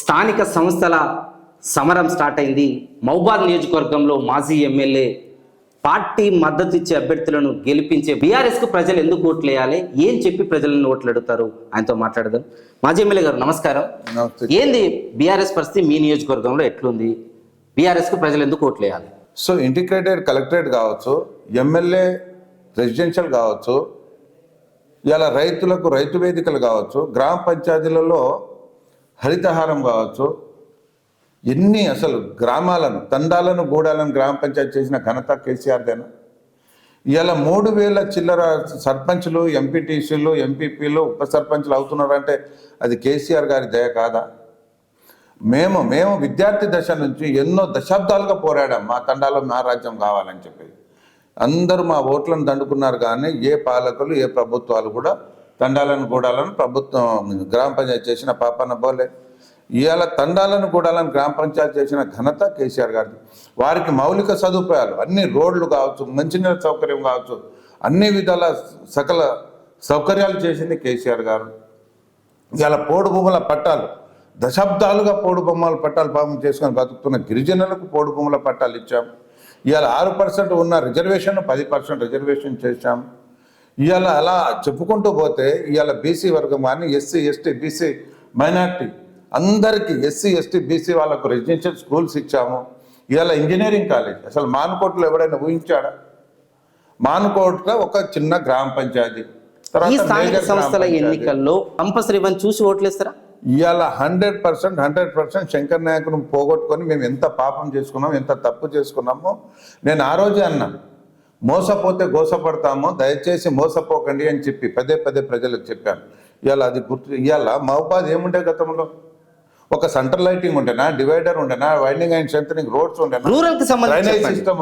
స్థానిక సంస్థల సమరం స్టార్ట్ అయింది. మౌబాద్ నియోజకవర్గంలో మాజీ ఎమ్మెల్యే పార్టీ మద్దతు ఇచ్చే అభ్యర్థులను గెలిపించే బీఆర్ఎస్కు ప్రజలు ఎందుకు ఓట్లు వేయాలి? ఏం చెప్పి ప్రజలను ఓట్లు అడుగుతారు? ఆయనతో మాట్లాడదాం. మాజీ ఎమ్మెల్యే గారు నమస్కారం. ఏంది బీఆర్ఎస్ పరిస్థితి? మీ నియోజకవర్గంలో ఎట్లుంది? బీఆర్ఎస్కు ప్రజలు ఎందుకు ఓట్లు వేయాలి? సో ఇంటిగ్రేటెడ్ కలెక్టరేట్ కావచ్చు ఎమ్మెల్యే రెసిడెన్షియల్ కావచ్చు ఇలా రైతులకు రైతు వేదికలు కావచ్చు గ్రామ పంచాయతీలలో హరితహారం కావచ్చు ఎన్ని అసలు గ్రామాలను తండాలను గూడాలను గ్రామ పంచాయతీ చేసిన ఘనత కేసీఆర్దేనా? ఇలా మూడు వేల చిల్లర సర్పంచ్లు ఎంపీటీసీలు ఎంపీపీలు ఉప సర్పంచ్లు అవుతున్నారంటే అది కేసీఆర్ గారి దయ కాదా? మేము మేము విద్యార్థి దశ నుంచి ఎన్నో దశాబ్దాలుగా పోరాడాం మా తండాలో మా రాజ్యం కావాలని చెప్పి అందరూ మా ఓట్లను దండుకున్నారు కానీ ఏ పాలకులు ఏ ప్రభుత్వాలు కూడా తండాలను గూడాలను ప్రభుత్వం గ్రామ పంచాయతీ చేసిన పాపన పోలే ఇవాళ తండాలను గూడాలను గ్రామ పంచాయతీ చేసిన ఘనత కేసీఆర్ గారిది. వారికి మౌలిక సదుపాయాలు అన్ని రోడ్లు కావచ్చు మంచినీళ్ళ సౌకర్యం కావచ్చు అన్ని విధాల సకల సౌకర్యాలు చేసింది కేసీఆర్ గారు. ఇవాళ పోడు భూముల పట్టాలు దశాబ్దాలుగా పోడు బొమ్మల పట్టాలు పాపం చేసుకొని బతుకుతున్న గిరిజనులకు పోడు భూముల పట్టాలు ఇచ్చాం. ఇవాళ ఆరు పర్సెంట్ ఉన్న రిజర్వేషన్ పది పర్సెంట్ రిజర్వేషన్ చేశాం. ఇవాళ అలా చెప్పుకుంటూ పోతే ఇవాళ బీసీ వర్గం కానీ ఎస్సీ ఎస్టీ బీసీ మైనార్టీ అందరికీ ఎస్సీ ఎస్టీ బీసీ వాళ్ళకు రెసిడెన్షియల్ స్కూల్స్ ఇచ్చాము. ఇవాళ ఇంజనీరింగ్ కాలేజ్ అసలు మానుకోటలో ఎవడైనా ఊహించాడా? మానుకోటలో ఒక చిన్న గ్రామ పంచాయతీ ఈ స్థానిక సంస్థల. ఎన్నికల్లో కంపల్సరీ ఇవన్నీ చూసి ఓట్లేస్తారా? ఇవాళ hundred percent hundred percent Shankar నాయకును పోగొట్టుకొని మేము ఎంత పాపం చేసుకున్నాం ఎంత తప్పు చేసుకున్నామో నేను ఆ రోజే అన్నా. మోసపోతే గోసపడతామో దయచేసి మోసపోకండి అని చెప్పి పదే పదే ప్రజలకు చెప్పాను. ఇవాళ అది గుర్తు ఇవాళ మహబాద్ ఏముండే గతంలో? ఒక సెంటర్ లైటింగ్ ఉండేనా డివైడర్ ఉండేనా వైండింగ్ అండ్ స్ట్రెంథనింగ్ రోడ్స్ ఉండేనా? రూరల్కి సంబంధించి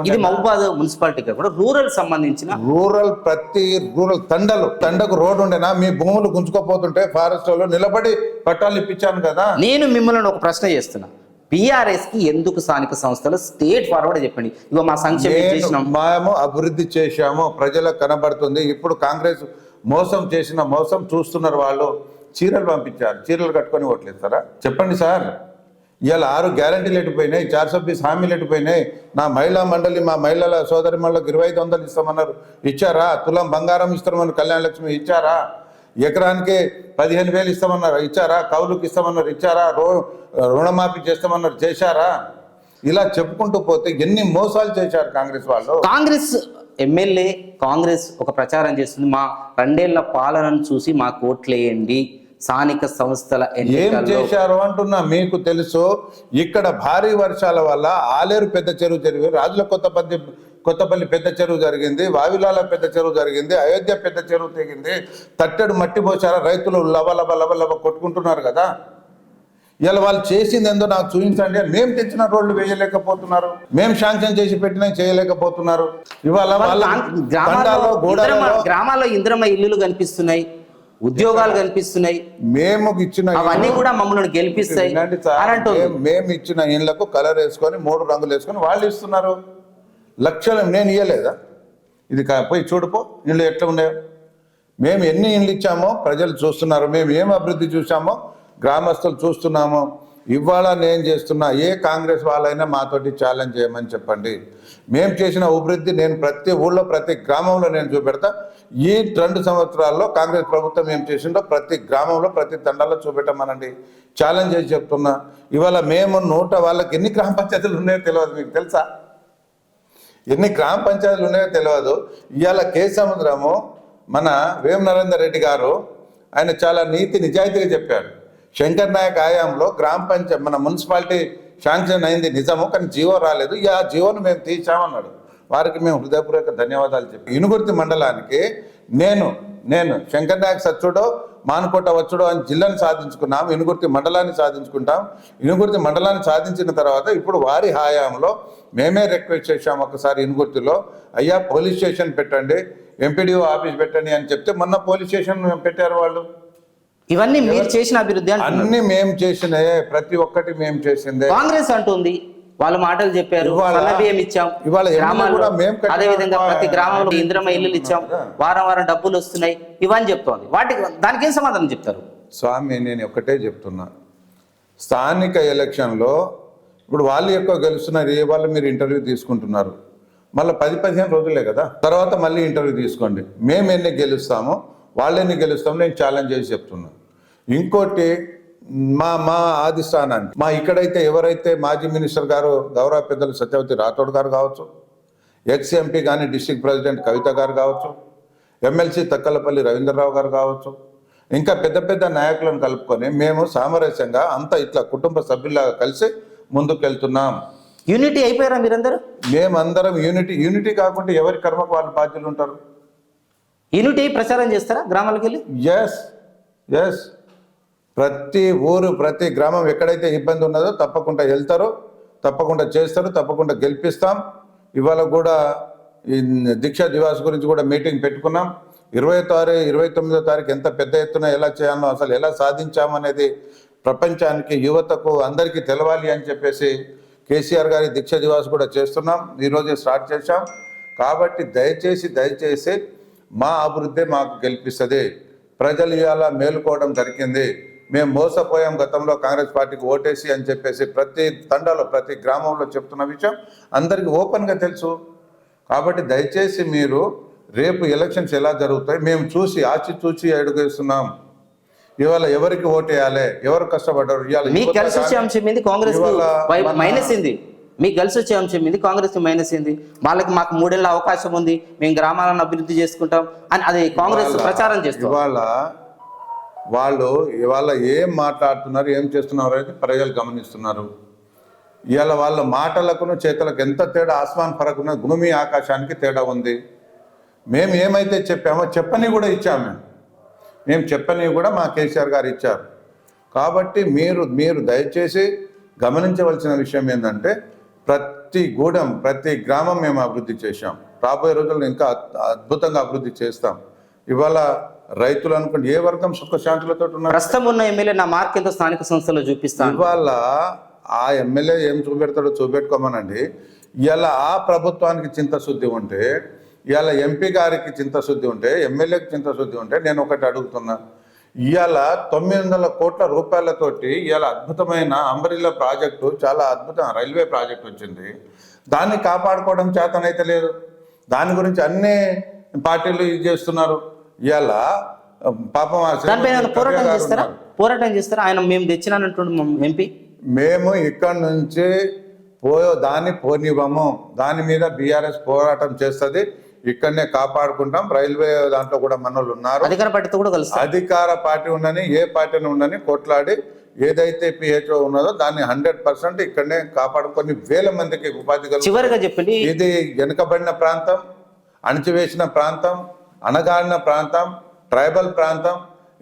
ఇది? మహబాద్ మున్సిపాలిటీకి కూడా రూరల్ సంబంధించిన రూరల్ ప్రతి రూరల్ తండలు తండకు రోడ్ ఉండేనా? మీ భూములు గుంజుకోపోతుంటే ఫారెస్ట్లో నిలబడి పట్టాలు ఇప్పించాను కదా? నేను మిమ్మల్ని ఒక ప్రశ్న చేస్తున్నా. బీఆర్ఎస్కి ఎందుకు స్థానిక సంస్థలు స్టేట్ ఫార్వర్డ్ చెప్పండి. ఇగో మా సంక్షేమం మేము అభివృద్ధి చేశాము ప్రజలకు కనబడుతుంది. ఇప్పుడు కాంగ్రెస్ మోసం చేసిన మోసం చూస్తున్నారు వాళ్ళు చీరలు పంపించారు. చీరలు కట్టుకొని ఓట్లేస్తారా? చెప్పండి సార్. ఇవాళ ఆరు గ్యారంటీలు ఎట్టిపోయినాయి చార్ సబ్బీస్ హామీలు ఎట్టిపోయినాయి నా మహిళా మండలి మా మహిళల సోదరి మళ్ళకి ఇరవై ఐదు వందలు ఇస్తామన్నారు. ఇచ్చారా? తులం బంగారం ఇస్తామన్నారు. కళ్యాణ లక్ష్మి ఇచ్చారా? ఎకరానికి పదిహేను వేలు ఇస్తామన్నారు. ఇచ్చారా? కౌలుకి ఇస్తామన్నారు. ఇచ్చారా? రో రుణమాఫీ చేస్తామన్నారు. చేశారా? ఇలా చెప్పుకుంటూ పోతే ఎన్ని మోసాలు చేశారు కాంగ్రెస్ వాళ్ళు? కాంగ్రెస్ ఎమ్మెల్యే కాంగ్రెస్ ఒక ప్రచారం చేస్తుంది. మా రెండేళ్ళ పాలనను చూసి మాకు ఓట్లేయండి. స్థానిక సంస్థల ఏం చేశారు అంటున్నా మీకు తెలుసు. ఇక్కడ భారీ వర్షాల వల్ల ఆలేరు పెద్ద చెరువు జరిగింది. రాజుల కొత్తపల్లి కొత్తపల్లి పెద్ద చెరువు జరిగింది వావిలాల పెద్ద చెరువు జరిగింది అయోధ్య పెద్ద చెరువు తెగింది తట్టెడు మట్టి పోసారా రైతులు లవ లవ లవ లవ కొట్టుకుంటున్నారు కదా. ఇలా వాళ్ళు చేసింది ఏందో నాకు చూపించండి. మేము తెచ్చిన రోడ్లు వేయలేకపోతున్నారు. మేము శాంక్షన్ చేసి పెట్టినా చేయలేకపోతున్నారు. ఇవాళ వాళ్ళ గ్రామాల్లో ఇంద్రమ్మ ఇల్లులు కనిపిస్తున్నాయి ఉద్యోగాలు కనిపిస్తున్నాయి. మేము ఇచ్చిన అవన్నీ కూడా మమ్మల్ని గెలిపిస్తాయి. మేము ఇచ్చిన ఇండ్లకు కలర్ వేసుకొని మూడు రంగులు వేసుకొని వాళ్ళు ఇస్తున్నారు. లక్షలు నేను ఇవ్వలేదా ఇది కా- పోయి చూడుపో ఇళ్ళు ఎట్లా ఉన్నాయో. మేము ఎన్ని ఇండ్లు ఇచ్చామో ప్రజలు చూస్తున్నారు. మేము ఏం అభివృద్ధి చూసామో గ్రామస్తులు చూస్తున్నామో. ఇవాళ నేను చేస్తున్నా ఏ కాంగ్రెస్ వాళ్ళైనా మాతోటి ఛాలెంజ్ చేయమని చెప్పండి. మేము చేసిన అభివృద్ధి నేను ప్రతి ఊళ్ళో ప్రతి గ్రామంలో నేను చూపెడతా. ఈ రెండు సంవత్సరాల్లో కాంగ్రెస్ ప్రభుత్వం ఏం చేసిందో ప్రతి గ్రామంలో ప్రతి తండాలో చూపెట్టమనండి. ఛాలెంజ్ చేసి చెప్తున్నా. ఇవాళ మేము నూట వాళ్ళకి ఎన్ని గ్రామ పంచాయతీలు ఉన్నాయో తెలియదు మీకు తెలుసా? ఎన్ని గ్రామ పంచాయతీలు ఉన్నాయో తెలియదు ఇవాళ కే సముద్రము మన వేమ నరేందర్ రెడ్డి గారు ఆయన చాలా నీతి నిజాయితీగా చెప్పాడు. శంకర్ నాయక్ ఆయాంలో గ్రామ పంచాయత్ మన మున్సిపాలిటీ శాంక్షన్ అయింది నిజము కానీ జీవో రాలేదు. ఆ జీవోను మేము తీసామన్నాడు వారికి మేము హృదయపూర్వక ధన్యవాదాలు చెప్పి ఇనుగుర్తి మండలానికి నేను నేను శంకర్ నాయక్ సచ్చుడో మానుకోట వచ్చుడో అని జిల్లాని సాధించుకున్నాం ఇనుగుర్తి మండలాన్ని సాధించుకుంటాం. ఇనుగుర్తి మండలాన్ని సాధించిన తర్వాత ఇప్పుడు వారి హయాంలో మేమే రిక్వెస్ట్ చేశాం ఒకసారి ఇనుగుర్తిలో అయ్యా పోలీస్ స్టేషన్ పెట్టండి ఎంపీడీఓ ఆఫీస్ పెట్టండి అని చెప్తే మొన్న పోలీస్ స్టేషన్ పెట్టారు వాళ్ళు. ఇవన్నీ మీరు చేసిన అభివృద్ధి అన్ని మేం చేసినయే ప్రతి ఒక్కటి మేం చేసిందే. కాంగ్రెస్ అంటుంది వాళ్ళ మాటలు చెప్పారు. బియ్యం ఇచ్చాం. గ్రామాల్లో అదే విధంగా ప్రతి గ్రామంలో ఇంద్రమ్మ ఇల్లులు ఇచ్చాం. వారం వారం డబ్బులు వస్తున్నాయి. ఇవన్నీ చెప్తోంది. వాటికి దానికి ఏం సమాధానం చెప్తారు? స్వామి నేను ఒకటే చెప్తున్నా. స్థానిక ఎలక్షన్లో ఇప్పుడు వాళ్ళు ఎక్కువ గెలుస్తున్నారు. ఏ వాళ్ళు మీరు ఇంటర్వ్యూ తీసుకుంటున్నారు? మళ్ళీ పది పదిహేను రోజులే కదా. తర్వాత మళ్ళీ ఇంటర్వ్యూ తీసుకోండి. మేము ఎన్ని గెలుస్తామో వాళ్ళు ఎన్ని గెలుస్తామో నేను ఛాలెంజ్ చేసి చెప్తున్నాను ఇంకోటి మా మా ఆది స్థానాన్ని మా ఇక్కడైతే ఎవరైతే మాజీ మినిస్టర్ గారు గౌరవ పెద్దలు సత్యవతి రాథోడ్ గారు కావచ్చు ఎక్స్ ఎంపీ కానీ డిస్ట్రిక్ట్ ప్రెసిడెంట్ కవిత గారు కావచ్చు ఎమ్మెల్సీ తక్కలపల్లి రవీంద్రరావు గారు కావచ్చు ఇంకా పెద్ద పెద్ద నాయకులను కలుపుకొని మేము సామరస్యంగా అంతా ఇట్లా కుటుంబ సభ్యులాగా కలిసి ముందుకెళ్తున్నాం. యూనిటీ అయిపోయారా మీరందరూ? మేమందరం యూనిటీ యూనిటీ కాకుండా ఎవరి కర్మకు వాళ్ళు బాధ్యులు ఉంటారు? యూనిటీ ప్రచారం చేస్తారా గ్రామాలకు వెళ్ళి ఎస్ ఎస్ ప్రతి ఊరు ప్రతి గ్రామం ఎక్కడైతే ఇబ్బంది ఉన్నదో తప్పకుండా వెళ్తారు తప్పకుండా చేస్తారు తప్పకుండా గెలిపిస్తాం. ఇవాళ కూడా ఈ దీక్షా దివాస్ గురించి కూడా మీటింగ్ పెట్టుకున్నాం. ఇరవై తారీఖు ఇరవై తొమ్మిదో తారీఖు ఎంత పెద్ద ఎత్తున ఎలా చేయాలో అసలు ఎలా సాధించామనేది ప్రపంచానికి యువతకు అందరికీ తెలవాలి అని చెప్పేసి కేసీఆర్ గారి దీక్ష దివాస్ కూడా చేస్తున్నాం. ఈరోజే స్టార్ట్ చేశాం. కాబట్టి దయచేసి దయచేసి మా అభివృద్ధి మాకు గెలిపిస్తుంది. ప్రజలు ఇవాళ మేలుకోవడం జరిగింది. మేము మోసపోయాం గతంలో కాంగ్రెస్ పార్టీకి ఓటేసి అని చెప్పేసి ప్రతి తండాలో ప్రతి గ్రామంలో చెప్తున్న విషయం అందరికీ ఓపెన్గా తెలుసు. కాబట్టి దయచేసి మీరు రేపు ఎలక్షన్స్ ఎలా జరుగుతాయి మేము చూసి ఆచి చూసి అడుగేస్తున్నాం ఇవాళ ఎవరికి ఓటేయాలి ఎవరు కష్టపడ్డారు? ఇవాళ మీకు కలిసి వచ్చే అంశం ఏంది? కాంగ్రెస్ మైనస్ ఏంది? మీకు కలిసి వచ్చే అంశం ఏంది? కాంగ్రెస్ మైనస్ ఏంది? వాళ్ళకి మాకు మూడేళ్ళ అవకాశం ఉంది మేము గ్రామాలను అభివృద్ధి చేసుకుంటాం అని అది కాంగ్రెస్ ప్రచారం చేస్తాం ఇవాళ వాళ్ళు ఇవాళ ఏం మాట్లాడుతున్నారు ఏం చేస్తున్నారు అనేది ప్రజలు గమనిస్తున్నారు. ఇవాళ వాళ్ళ మాటలకును చేతలకు ఎంత తేడా ఆస్మాన్ పరకున్న గుణమి భూమి ఆకాశానికి తేడా ఉంది. మేము ఏమైతే చెప్పామో చెప్పని కూడా ఇచ్చాము మేము. మేము చెప్పని కూడా మా కేసీఆర్ గారు ఇచ్చారు. కాబట్టి మీరు మీరు దయచేసి గమనించవలసిన విషయం ఏంటంటే ప్రతి గూడెం ప్రతి గ్రామం మేము అభివృద్ధి చేశాం. రాబోయే రోజుల్లో ఇంకా అద్భుతంగా అభివృద్ధి చేస్తాం. ఇవాళ రైతులు అనుకుంటే ఏ వర్గం సుఖశాంతులతో ఉన్నారు ప్రస్తుతం ఉన్న ఎమ్మెల్యే నా మార్క్ ఎంతో స్థానిక సంస్థలో చూపిస్తాను ఇవాళ ఆ ఎమ్మెల్యే ఏం చూపెడతాడో చూపెట్టుకోమనండి. ఇవాళ ఆ ప్రభుత్వానికి చింతశుద్ధి ఉంటే ఇవాళ ఎంపీ గారికి చింతశుద్ధి ఉంటే ఎమ్మెల్యేకి చింతశుద్ధి ఉంటే నేను ఒకటి అడుగుతున్నా. ఇవాళ తొమ్మిది వందల కోట్ల రూపాయలతోటి ఇవాళ అద్భుతమైన అంబరిల్లా ప్రాజెక్టు చాలా అద్భుతం రైల్వే ప్రాజెక్ట్ వచ్చింది. దాన్ని కాపాడుకోవడం చేతనైతే లేదు. దాని గురించి అన్ని పార్టీలు ఇది చేస్తున్నారు. ఇవాళ పాపం దానిపైన పోరాటం చేస్తారా. పోరాటం చేస్తారా? ఆయన మేము తెచ్చినానంటుండు ఎంపీ మేము ఇక్కడ నుంచి పో దాన్ని పోనివ్వము. దాని మీద బీఆర్ఎస్ పోరాటం చేస్తుంది. ఇక్కడనే కాపాడుకుంటాం. రైల్వే దాంట్లో కూడా మనోళ్ళు ఉన్నారు. అధికార పార్టీతో కూడా కలుస్తారు అధికార పార్టీ ఉండని ఏ పార్టీని ఉండని కొట్లాడి ఏదైతే పిహెచ్ఓ ఉన్నదో దాన్ని హండ్రెడ్ పర్సెంట్ ఇక్కడనే కాపాడుకొని వేల మందికి ఉపాధి. చివరిగా చెప్పండి. ఇది వెనుకబడిన ప్రాంతం అణచివేసిన ప్రాంతం అణగాడిన ప్రాంతం ట్రైబల్ ప్రాంతం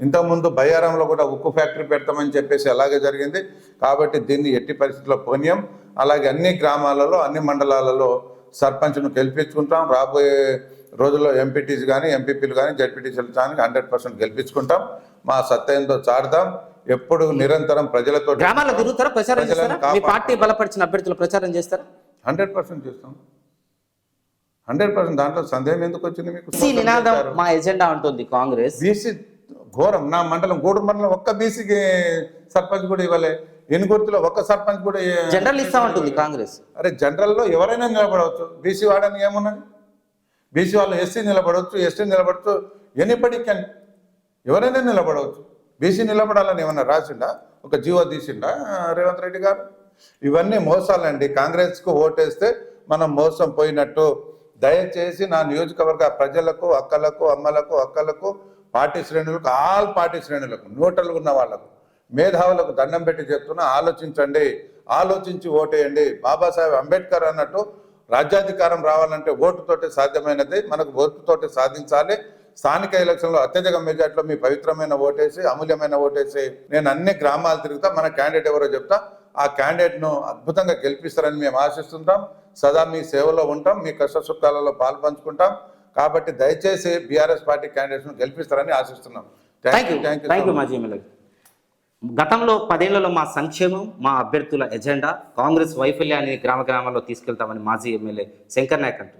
ఇంతకుముందు బయ్యారంలో కూడా ఉక్కు ఫ్యాక్టరీ పెడతామని చెప్పేసి అలాగే జరిగింది. కాబట్టి దీన్ని ఎట్టి పరిస్థితుల్లో పోనీయం. అలాగే అన్ని గ్రామాలలో అన్ని మండలాలలో సర్పంచ్ను గెలిపించుకుంటాం. రాబోయే రోజుల్లో ఎంపీటీసీ కానీ ఎంపీపీలు కానీ జడ్పీటీసీలు కానీ హండ్రెడ్ పర్సెంట్ గెలిపించుకుంటాం. మా సత్యంతో చాడదాం ఎప్పుడు నిరంతరం ప్రజలతో గ్రామాల్లో తిరుగుతారా ప్రచారం చేస్తారా? మీ పార్టీ బలపరిచిన అభ్యర్థుల ప్రచారం చేస్తారా? హండ్రెడ్ పర్సెంట్ చేస్తాం. హండ్రెడ్ పర్సెంట్ దాంట్లో సందేహం ఎందుకు వచ్చింది మీకు? నినాదం మా ఎజెండా ఉంటుంది కాంగ్రెస్. బీసీ ఘోరం. నా మండలం గూడూరు మండలం ఒక్క బీసీకి సర్పంచ్ కూడా ఇవ్వలే. ఎనుగుర్తిలో ఒక్క సర్పంచ్ కూడా జనరల్ ఇస్తామంటుంది కాంగ్రెస్? అరే జనరల్లో ఎవరైనా నిలబడవచ్చు. బీసీ వాడని ఏమున్నది? బీసీ వాళ్ళు ఎస్సీ నిలబడవచ్చు ఎస్టీ నిలబడచ్చు ఎనిబడి కెన్ ఎవరైనా నిలబడవచ్చు. బీసీ నిలబడాలని ఏమన్నా రాసిండా? ఒక జీవో తీసిండా రేవంత్ రెడ్డి గారు? ఇవన్నీ మోసాలండి. కాంగ్రెస్కు ఓటేస్తే మనం మోసం పోయినట్టు దయచేసి నా నియోజకవర్గ ప్రజలకు అక్కలకు అమ్మలకు అక్కలకు పార్టీ శ్రేణులకు ఆల్ పార్టీ శ్రేణులకు నోటలు ఉన్న వాళ్ళకు మేధావులకు దండం పెట్టి చెప్తున్నా ఆలోచించండి. ఆలోచించి ఓటేయండి. బాబాసాహెబ్ అంబేద్కర్ అన్నట్టు రాజ్యాధికారం రావాలంటే ఓటుతోటి సాధ్యమైనది మనకు ఓటుతోటి సాధించాలి. స్థానిక ఎలక్షన్లో అత్యధిక మెజార్టీలో మీ పవిత్రమైన ఓటేసి అమూల్యమైన ఓటేసి నేను అన్ని గ్రామాలు తిరుగుతా మన క్యాండిడేట్ ఎవరో చెప్తా ఆ క్యాండిడేట్ను అద్భుతంగా గెలిపిస్తారని మేము ఆశిస్తుంటాం. సదా మీ సేవలో ఉంటాం. మీ కష్ట సుఖాలలో పాలు పంచుకుంటాం కాబట్టి దయచేసి బీఆర్ఎస్ పార్టీ క్యాండిడేట్స్ను గెలిపిస్తారని ఆశిస్తున్నాం. Thank you thank thank you you మాజీ ఎమ్మెల్యే గతంలో పదేళ్ళలో మా సంక్షేమం మా అభ్యర్థుల ఎజెండా కాంగ్రెస్ వైఫల్యాన్ని గ్రామ గ్రామాల్లో తీసుకెళ్తామని మాజీ ఎమ్మెల్యే శంకర్ నాయక్ అంటున్నారు.